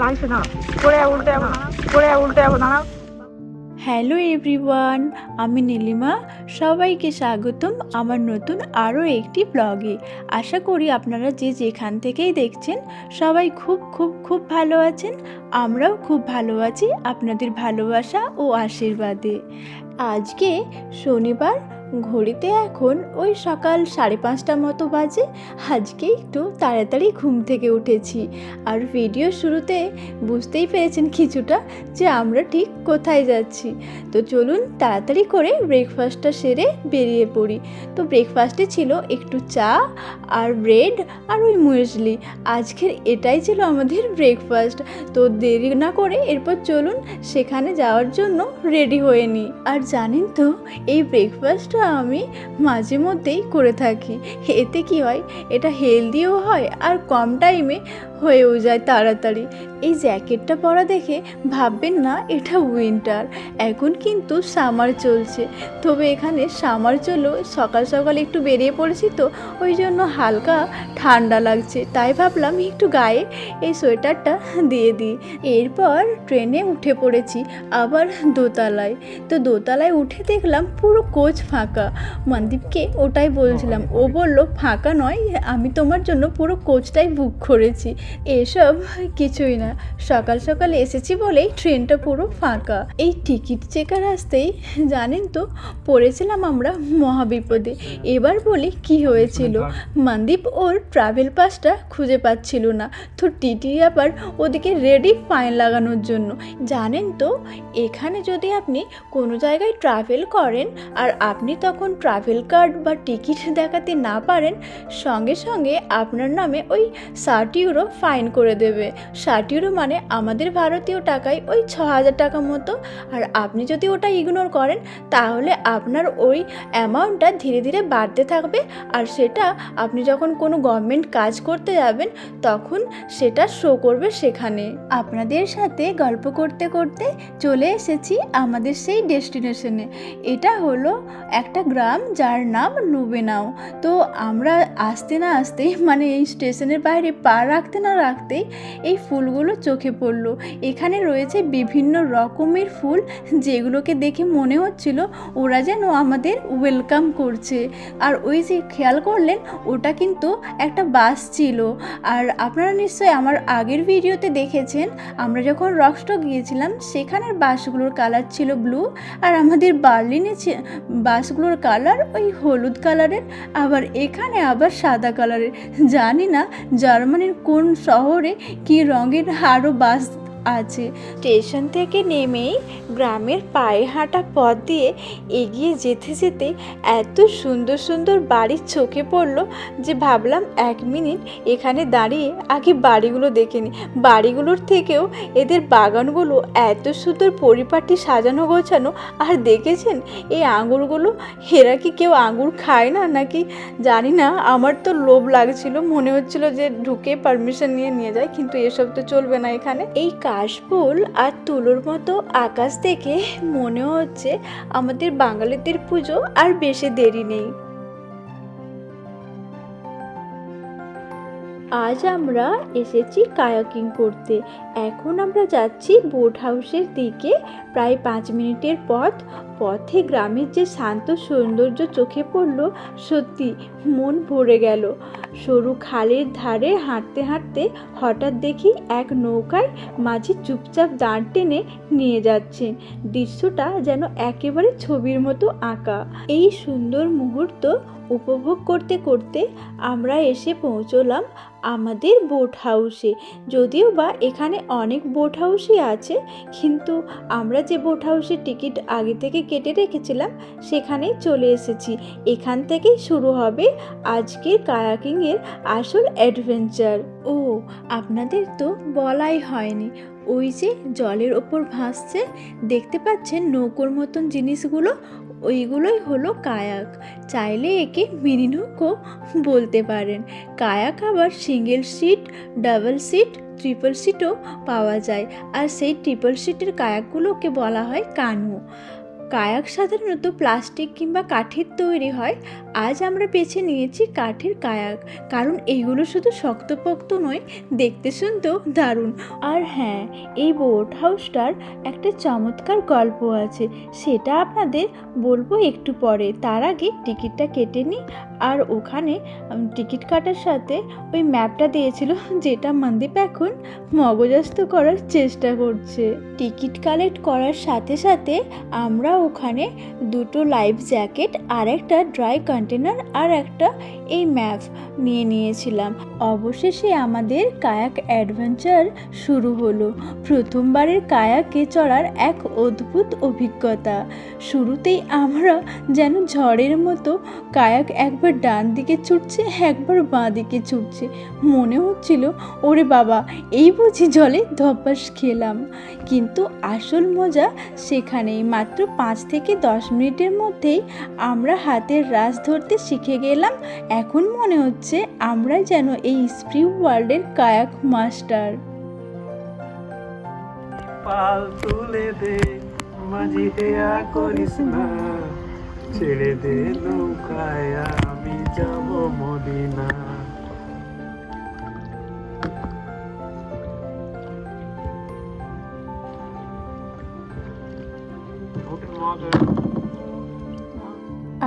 লাগছে না। উল্টে যাব উল্টে যাব দাঁড়াও হ্যালো এভরিওয়ান, আমি নীলিমা। সবাইকে স্বাগতম আমার নতুন আরও একটি ব্লগে। আশা করি আপনারা যে যেখান থেকেই দেখছেন, সবাই খুব খুব খুব ভালো আছেন। আমরাও খুব ভালো আছি আপনাদের ভালোবাসা ও আশীর্বাদে। আজকে শনিবার ঘড়িতে এখন ওই সকাল সাড়ে পাঁচটা মতো বাজে। আজকে একটু তাড়াতাড়ি ঘুম থেকে উঠেছি। আর ভিডিও শুরুতে বুঝতেই পেরেছেন কিছুটা যে আমরা ঠিক কোথায় যাচ্ছি। তো চলুন তাড়াতাড়ি করে ব্রেকফাস্টটা সেরে বেরিয়ে পড়ি। তো ব্রেকফাস্টে ছিল একটু চা আর ব্রেড আর ওই মুয়েসলি আজকের এটাই ছিল আমাদের ব্রেকফাস্ট তো দেরি না করে এরপর চলুন সেখানে যাওয়ার জন্য রেডি হয়ে নিই। আর জানেন তো, এই ব্রেকফাস্টটা আমি মাঝে মধ্যেই করে থাকি। এতে কি হয়? এটা হেলদিও হয় আর কম টাইমে হয়েও যায় তাড়াতাড়ি। এই জ্যাকেটটা পরা দেখে ভাববেন না, এটা উইন্টার এখন কিন্তু সামার চলছে। তবে এখানে সামার চলেও সকাল সকাল একটু বেরিয়ে পড়েছি তো, ওই জন্য হালকা ঠান্ডা লাগছে। তাই ভাবলাম একটু গায়ে এই সোয়েটারটা দিয়ে দিই। এরপর ট্রেনে উঠে পড়েছি, আবার দোতলায়। তো দোতলায় উঠে দেখলাম পুরো কোচ ফাঁকা। মনদীপকে ওটাই বলছিলাম, ও বলল, ফাঁকা নয়, আমি তোমার জন্য পুরো কোচটাই বুক করেছি। এসব কিছুই না। সকাল সকাল এসেছি বলেই ট্রেনটা পুরো ফাঁকা। এই টিকিট চেকার আসতেই, জানেন তো, পড়েছিলাম আমরা মহাবিপদে। এবার বলি কি হয়েছিল? মনদীপ ওর ট্রাভেল পাসটা খুঁজে পাচ্ছিল না। তো টিটি আবার ওদিকে রেডি ফাইন লাগানোর জন্য। জানেন তো, এখানে যদি আপনি কোনো জায়গায় ট্রাভেল করেন আর আপনি তখন ট্রাভেল কার্ড বা টিকিট দেখাতে না পারেন, সঙ্গে সঙ্গে আপনার নামে ওই ষাট ফাইন করে দেবে। ষাট ইউরো মানে আমাদের ভারতীয় টাকায় ওই ছ হাজার টাকা মতো। আর আপনি যদি ওটা ইগনোর করেন, তাহলে আপনার ওই অ্যামাউন্টটা ধীরে ধীরে বাড়তে থাকবে। আর সেটা আপনি যখন কোনো গভর্নমেন্ট কাজ করতে যাবেন, তখন সেটা শো করবে সেখানে। আপনাদের সাথে গল্প করতে করতে চলে এসেছি আমাদের সেই ডেস্টিনেশনে এটা হলো একটা গ্রাম যার নাম নুবেনাও। তো আমরা আসতে না আসতেই মানে এই স্টেশনের বাইরে পা রাখতে না রাখতেই এই ফুলগুলো চোখে পড়ল। এখানে রয়েছে বিভিন্ন রকমের ফুল যেগুলোকে দেখে মনে হচ্ছিল ওরা যেন আমাদের ওয়েলকাম করছে। আর ওই যে খেয়াল করলেন, ওটা কিন্তু একটা বাস ছিল। আর আপনারা নিশ্চয়ই আমার আগের ভিডিওতে দেখেছেন, আমরা যখন রকস্টক গিয়েছিলাম, সেখানের বাসগুলোর কালার ছিল ব্লু। আর আমাদের বার্লিনে বাসগুলোর কালার ওই হলুদ কালারের, আবার এখানে আবার সাদা কালারের। জানি না জার্মানির কোন শহরে কি রঙের হারও বাস আছে স্টেশন থেকে নেমেই গ্রামের পায়ে হাঁটা পথ দিয়ে এগিয়ে যেতে যেতে এত সুন্দর সুন্দর বাড়ির চোখে পড়ল যে ভাবলাম এক মিনিট এখানে দাঁড়িয়ে আগে বাড়িগুলো দেখে নিই। বাড়িগুলোর থেকেও এদের বাগানগুলো এত সুন্দর পরিপাটি সাজানো গোছানো। আর দেখেছেন, এই আঙুরগুলো? এরা কি কেউ আঙুর খায় না নাকি? জানি না, আমার তো লোভ লাগছিল। মনে হচ্ছিল যে ঢুকে পারমিশন নিয়ে নিয়ে যায় কিন্তু এসব তো চলবে না এখানে। এই কাশফুল আর তুলোর মতো আকাশ দেখে মনে হচ্ছে আমাদের বাঙালিদের পুজো আর বেশি দেরি নেই। আজ আমরা এসেছি কায়াকিং করতে। এখন আমরা যাচ্ছি বোট হাউসের দিকে। প্রায় পাঁচ মিনিটের পথ। পথে গ্রামের যে শান্ত সৌন্দর্য চোখে পড়ল, সত্যি মন ভরে গেল। সরু খালের ধারে হাঁটতে হাঁটতে হঠাৎ দেখি এক নৌকায় মাঝি চুপচাপ দাঁড় টেনে নিয়ে যাচ্ছেন। দৃশ্যটা যেন একেবারে ছবির মতো আঁকা। এই সুন্দর মুহূর্ত উপভোগ করতে করতে আমরা এসে পৌঁছলাম আমাদের বোট হাউসে যদিও বা এখানে অনেক বোট হাউসই আছে, কিন্তু আমরা যে বোট হাউসের টিকিট আগে থেকে কেটে রেখেছিলাম, সেখানেই চলে এসেছি। এখান থেকেই শুরু হবে আজকের কায়াকিংয়ের আসল অ্যাডভেঞ্চার ও, আপনাদের তো বলাই হয়নি। ওই যে জলের ওপর ভাসছে, দেখতে পাচ্ছেন নৌকোর মতন জিনিসগুলো? ওইগুলোই হলো কায়াক। চাইলে একে মিনি নৌকো বলতে পারেন। কায়াক আবার single seat, double seat, triple সিটও পাওয়া যায়। আর সেই ট্রিপল সিটের কায়াকগুলোকে বলা হয় কানু। কায়াক সাধারণত প্লাস্টিক কিংবা কাঠের তৈরি হয়। আজ আমরা বেছে নিয়েছি কাঠের কায়াক, কারণ এইগুলো শুধু শক্তপোক্ত নয়, দেখতে শুনতেও দারুণ। আর হ্যাঁ এই বোট হাউসটার একটা চমৎকার গল্প আছে, সেটা আপনাদের বলব একটু পরে। তার আগে টিকিটটা কেটে নিই। আর ওখানে টিকিট কাটার সাথে ওই ম্যাপটা দিয়েছিল, যেটা মন্দীপ এখন মগজস্ত করার চেষ্টা করছে। টিকিট কালেক্ট করার সাথে সাথে আমরা ওখানে দুটো লাইফ জ্যাকেট, আর একটা ড্রাই কন্টেনার আর একটা এই ম্যাপ নিয়ে নিয়েছিলাম। অবশেষে আমাদের কায়াক অ্যাডভেঞ্চার শুরু হলো। প্রথমবারের কায়াকে চড়ার এক অদ্ভুত অভিজ্ঞতা। শুরুতেই আমরা যেন ঝড়ের মতো কায়াক একবার ডান দিকে ছুটছে, একবার বাঁ দিকে ছুটছে। মনে হচ্ছিল, ওরে বাবা, এই বুঝি জলে ধপাস খেলাম। কিন্তু আসল মজা সেখানেই। মাত্র পাঁচ থেকে দশ মিনিটের মধ্যেই আমরা হাতের রাস ধরতে শিখে গেলাম। এখন মনে হচ্ছে আমরা যেন এই স্প্রি ওয়ার্ল্ডের কায়াক মাস্টার। পাল তুলে দে মাঝি হেয়া করিস না। ছেড়ে দে নৌকায়, আমি যাব মদিনা।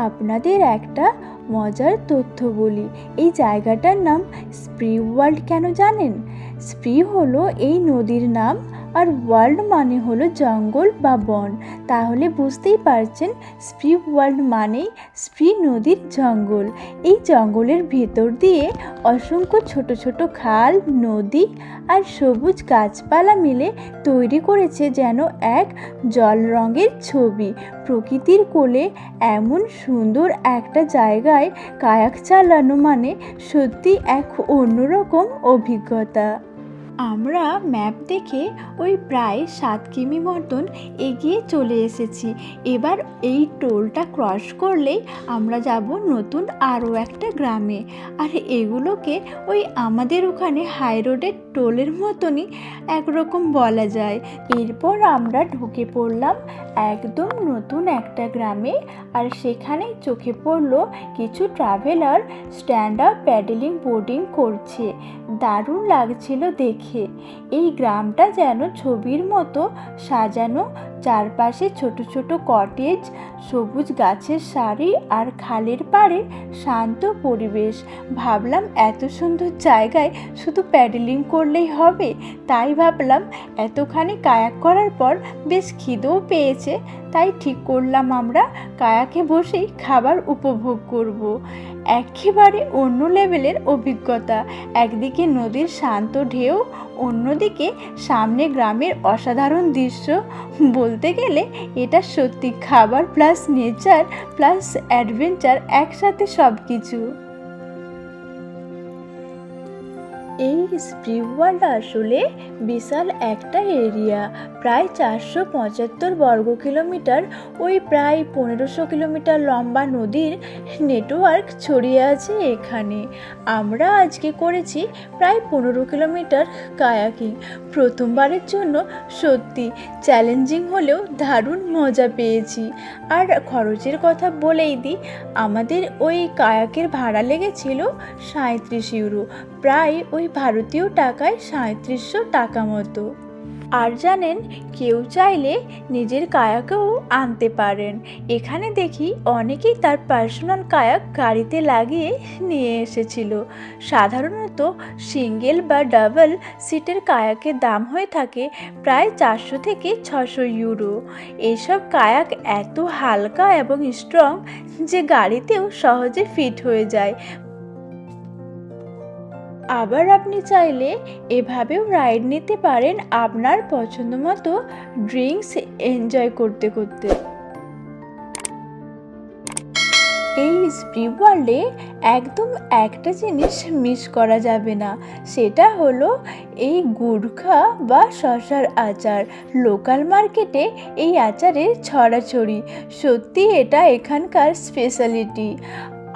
আপনাদের একটা মজার তথ্য বলি। এই জায়গাটার নাম স্প্রি ওয়ার্ল্ড কেন জানেন? স্প্রি হলো এই নদীর নাম আর ওয়ার্ল্ড মানে হলো জঙ্গল বা বন। তাহলে বুঝতেই পারছেন, স্প্রি ওয়ার্ল্ড মানেই স্প্রি নদীর জঙ্গল। এই জঙ্গলের ভেতর দিয়ে অসংখ্য ছোট ছোট খাল, নদী আর সবুজ গাছপালা মিলে তৈরি করেছে যেন এক জল রঙের ছবি। প্রকৃতির কোলে এমন সুন্দর একটা জায়গায় কায়াক চালানো মানে সত্যি এক অন্যরকম অভিজ্ঞতা। আমরা ম্যাপ দেখে ওই প্রায় সাত কিমি মতন এগিয়ে চলে এসেছি। এবার এই টোলটা ক্রস করলেই আমরা যাব নতুন আরও একটা গ্রামে। আর এগুলোকে ওই আমাদের ওখানে হাই রোডের টোলের মতনই একরকম বলা যায়। এরপর আমরা ঢুকে পড়লাম একদম নতুন একটা গ্রামে। আর সেখানেই চোখে পড়ল কিছু traveller stand up paddling boarding করছে। দারুণ লাগছিল দেখে। এই গ্রামটা যেন ছবির মতো সাজানো। চারপাশে ছোট ছোট কটেজ, সবুজ গাছের সারি আর খালের পাড়ে শান্ত পরিবেশ। ভাবলাম এত সুন্দর জায়গায় শুধু প্যাডেলিং করলেই হবে। তাই ভাবলাম এতখানি কায়াক করার পর বেশ খিদেও পেয়েছে। তাই ঠিক করলাম আমরা, কায়াকে বসেই খাবার উপভোগ করব। একেবারে অন্য লেভেলের অভিজ্ঞতা। একদিকে নদীর শান্ত ঢেউ, অন্যদিকে সামনে গ্রামের অসাধারণ দৃশ্য। বলতে গেলে এটা সত্যি খাবার প্লাস নেচার প্লাস অ্যাডভেঞ্চার একসাথে সব কিছু এই স্প্রিং ওয়ার্ল্ড আসলে বিশাল একটা এরিয়া প্রায় চারশো পঁচাত্তর বর্গ কিলোমিটার ওই প্রায় পনেরোশো কিলোমিটার লম্বা নদীর নেটওয়ার্ক ছড়িয়ে আছে এখানে। আমরা আজকে করেছি প্রায় পনেরো কিলোমিটার কায়াকিং। প্রথমবারের জন্য সত্যি চ্যালেঞ্জিং হলেও দারুণ মজা পেয়েছি। আর খরচের কথা বলেই দিই, আমাদের ওই কায়াকের ভাড়া লেগেছিল সাঁত্রিশ ইউরো, প্রায় ওই ভারতীয় টাকায় সাঁত্রিশশো টাকা মতো। আর জানেন, কেউ চাইলে নিজের কায়াকেও আনতে পারেন। এখানে দেখি অনেকেই তার পার্সোনাল কায়াক গাড়িতে লাগিয়ে নিয়ে এসেছিল। সাধারণত সিঙ্গেল বা ডাবল সিটের কায়াকের দাম হয়ে থাকে প্রায় চারশো থেকে ছশো ইউরো। এইসব কায়াক এত হালকা এবং স্ট্রং যে গাড়িতেও সহজে ফিট হয়ে যায়। আবার আপনি চাইলে এভাবেও রাইড নিতে পারেন আপনার পছন্দ মতো ড্রিঙ্কস এনজয় করতে করতে। এই স্প্রি ওয়ার্ল্ডে একদম একটা জিনিস মিস করা যাবে না, সেটা হলো এই গুড়খা বা শশার আচার। লোকাল মার্কেটে এই আচারের ছড়াছড়ি, সত্যি এটা এখানকার স্পেশালিটি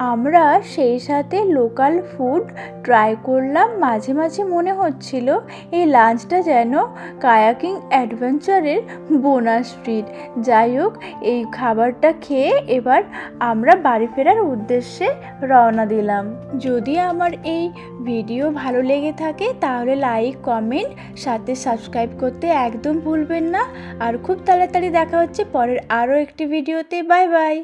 আমরা সেই সাথে লোকাল ফুড ট্রাই করলাম। মাঝে মাঝে মনে হচ্ছিল এই লাঞ্চটা যেন কায়াকিং অ্যাডভেঞ্চারের বোনাস ট্রিট যাই হোক, এই খাবারটা খেয়ে এবার আমরা বাড়ি ফেরার উদ্দেশ্যে রওনা দিলাম। যদি আমার এই ভিডিও ভালো লেগে থাকে, তাহলে লাইক কমেন্ট সাথে সাবস্ক্রাইব করতে একদম ভুলবেন না। আর খুব তাড়াতাড়ি দেখা হচ্ছে পরের আরও একটি ভিডিওতে বাই বাই